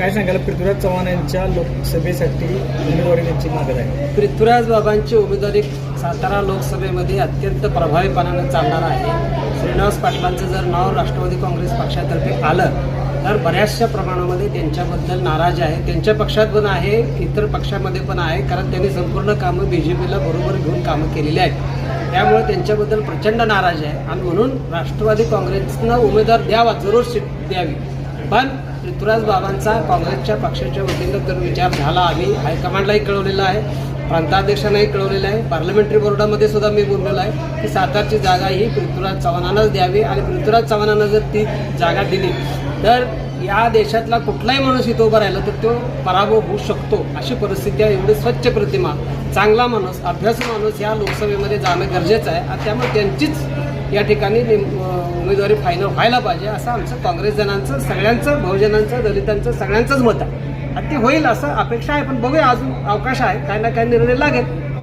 काय सांगायला पृथ्वीराज चव्हाण यांच्या लोकसभेसाठी उमेदवारी त्यांची मागत आहे. पृथ्वीराज बाबांची उमेदवारी सातारा लोकसभेमध्ये अत्यंत प्रभावीपणाने चालणार आहे. श्रीनिवास पाटलांचं जर नाव राष्ट्रवादी काँग्रेस पक्षातर्फे आलं तर बऱ्याचशा प्रमाणामध्ये त्यांच्याबद्दल नाराज आहे. त्यांच्या पक्षात पण आहे इतर पक्षामध्ये पण आहे कारण त्यांनी संपूर्ण कामं बी जे पीला बरोबर घेऊन कामं केलेली आहेत. त्यामुळे त्यांच्याबद्दल प्रचंड नाराज आहे. आणि म्हणून राष्ट्रवादी काँग्रेसनं उमेदवार द्यावा जरूर सीट द्यावी. पण ऋतुराज बाबांचा काँग्रेसच्या पक्षाच्या वतीनं तर विचार झाला. आम्ही हायकमांडलाही कळवलेला आहे प्रांताध्यक्षांनाही कळवलेलं आहे पार्लमेंटरी बोर्डामध्ये सुद्धा मी बोललेलो आहे की सातारची जागा ही पृथ्वीराज चव्हाणांनाच द्यावी आणि पृथ्वीराज चव्हाणांना जर ती जागा दिली तर या देशातला कुठलाही माणूस इथं उभा राहिला तर तो पराभव होऊ शकतो अशी परिस्थिती आहे. एवढी स्वच्छ प्रतिमा चांगला माणूस अभ्यासू माणूस या लोकसभेमध्ये जाणं गरजेचं आहे आणि त्यामुळे त्यांचीच या ठिकाणी उमेदवारी फायनल व्हायला पाहिजे असं आमचं काँग्रेस जणांचं सगळ्यांचं बहुजनांचं दलितांचं सगळ्यांचंच मत आहे. आणि ते होईल असं अपेक्षा आहे पण बघूया अजून अवकाश आहे. काही ना काही निर्णय लागेल.